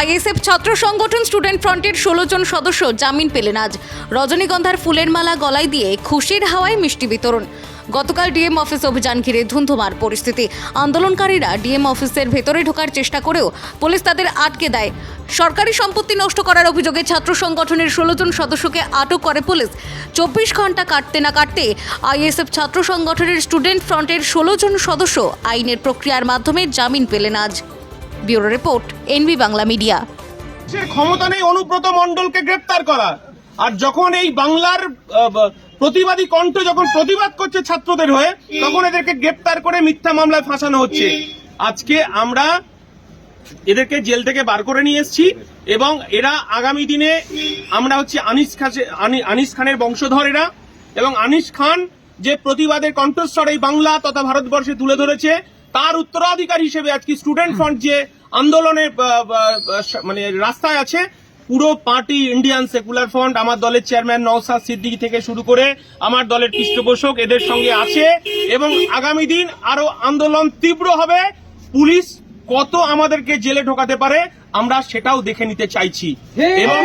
ISF ছাত্র সংগঠন student ফ্রন্টের ষোলো জন সদস্য জামিন পেলেন আজ। রজনীগন্ধার ফুলের মালা গলায় দিয়ে খুশির হাওয়ায় মিষ্টি বিতরণ। গতকাল ডিএম অফিস অভিযান ঘিরে ধুন্ধুমার পরিস্থিতি। আন্দোলনকারীরা ডিএম অফিসের ভেতরে ঢোকার চেষ্টা করেও পুলিশ তাদের আটকে দেয়। সরকারি সম্পত্তি নষ্ট করার অভিযোগে ছাত্র সংগঠনের ষোলো জন সদস্যকে আটক করে পুলিশ। চব্বিশ ঘণ্টা কাটতে না কাটতে আইএসএফ ছাত্র সংগঠনের স্টুডেন্ট ফ্রন্টের ষোলো জন সদস্য আইনের প্রক্রিয়ার মাধ্যমে জামিন পেলেন আজ। Bureau report, NB Bangla media. ক্ষমতা নেই অনুব্রত মণ্ডলকে গ্রেপ্তার করা আর যখন এই বাংলার প্রতিবাদী কণ্ঠ যখন প্রতিবাদ করছে ছাত্রদের হয়ে, তখন এদেরকে গ্রেপ্তার করে মিথ্যা মামলায় ফাঁসানো হচ্ছে। আজকে আমরা এদেরকে জেল থেকে বার করে নিয়ে এসেছি এবং এরা আগামী দিনে আমরা হচ্ছে আনিস আনি- আনিস খানের বংশধর এরা। এবং আনিস খান যে প্রতিবাদের কণ্ঠস্বর এই বাংলা তথা ভারতবর্ষে তুলে ধরেছে, তার উত্তরাধিকার হিসেবে আজকে স্টুডেন্ট ফ্রন্ট যে আন্দোলনে আহ, আহ, মানে রাস্তায় আছে। পুরো পার্টি ইন্ডিয়ান সেকুলার ফ্রন্ট আমার দলের চেয়ারম্যান নওসাদ সিদ্দিকী থেকে শুরু করে আমার দলের পৃষ্ঠপোষক এদের সঙ্গে আছে। এবং আগামী দিন আরও আন্দোলন তীব্র হবে। পুলিশ কত আমাদেরকে জেলে ঢোকাতে পারে আমরা সেটাও দেখে নিতে চাইছি। এবং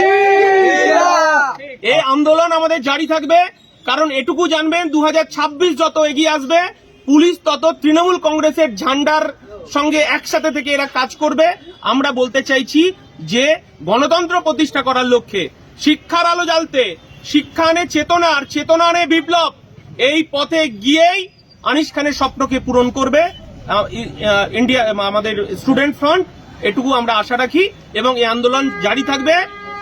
এই আন্দোলন আমাদের জারি থাকবে। কারণ এটুকু জানবেন দু হাজার ছাব্বিশ যত এগিয়ে আসবে পুলিশ তত তৃণমূল কংগ্রেসের ঝান্ডার সঙ্গে একসাথে থেকে এরা কাজ করবে। আমরা বলতে চাইছি যে, গণতন্ত্র প্রতিষ্ঠা করার লক্ষ্যে শিক্ষার আলো জ্বালতে শিক্ষা আনে চেতনা আর চেতনা আনে বিপ্লব, এই পথে গিয়েই আনিস খানের স্বপ্নকে পূরণ করবে ইন্ডিয়া আমাদের স্টুডেন্ট ফ্রন্ট। এটুকু আমরা আশা রাখি এবং এই আন্দোলন জারি থাকবে।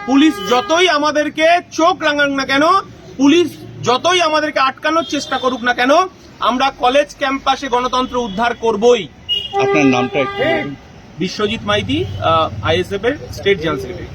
পুলিশ যতই আমাদেরকে চোখ রাঙাক না কেন, পুলিশ যতই আমাদেরকে আটকানোর চেষ্টা করুক না কেন, আমরা কলেজ ক্যাম্পাসে গণতন্ত্র উদ্ধার করবই। আপনার নামটা একটু বলুন। বিশ্বজিৎ মাইতি আইএসএফ এর স্টেট জেনারেল সেক্রেটারি